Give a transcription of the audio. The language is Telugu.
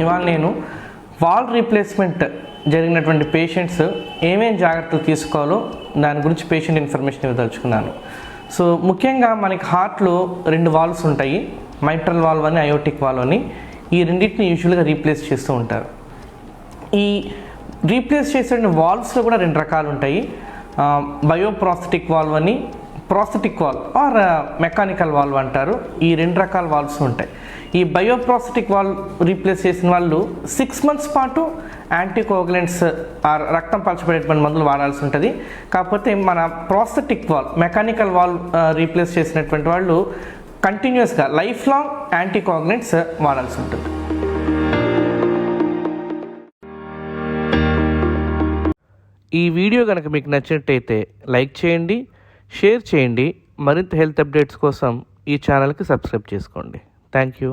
ఇవాళ నేను వాల్ రీప్లేస్మెంట్ జరిగినటువంటి పేషెంట్స్ ఏమేమి జాగ్రత్తలు తీసుకోవాలో దాని గురించి పేషెంట్ ఇన్ఫర్మేషన్ ఇవ్వదలుచుకున్నాను. సో ముఖ్యంగా మనకి హార్ట్లో రెండు వాల్వ్స్ ఉంటాయి. మైట్రల్ వాల్వ్ అని అయోటిక్ వాల్వ్ అని. ఈ రెండింటిని యూజువల్గా రీప్లేస్ చేస్తూ ఉంటారు. ఈ రీప్లేస్ చేసే వాల్వ్స్లో కూడా రెండు రకాలు ఉంటాయి. బయోప్రాస్థెటిక్ వాల్వ్ అని prosthetic valve or mechanical valve అంటారు. ఈ రెండు రకాల వాల్వ్స్ ఉంటాయి. ఈ బయోప్రాస్థెటిక్ వాల్వ్ రీప్లేస్ చేసిన వాళ్ళు సిక్స్ మంత్స్ పాటు యాంటీకోగులెంట్స్ ఆర్ రక్తం పలచబడేటువంటి మందులు వాడాల్సి ఉంటుంది. కాకపోతే మన prosthetic valve mechanical valve replace చేసినటువంటి వాళ్ళు కంటిన్యూస్గా లైఫ్ లాంగ్ యాంటీకోగులెంట్స్ వాడాల్సి ఉంటుంది. ఈ వీడియో కనుక మీకు నచ్చినట్టయితే లైక్ చేయండి షేర్ చేయండి. మరింత హెల్త్ అప్డేట్స్ కోసం ఈ ఛానల్కి సబ్స్క్రైబ్ చేసుకోండి. Thank you.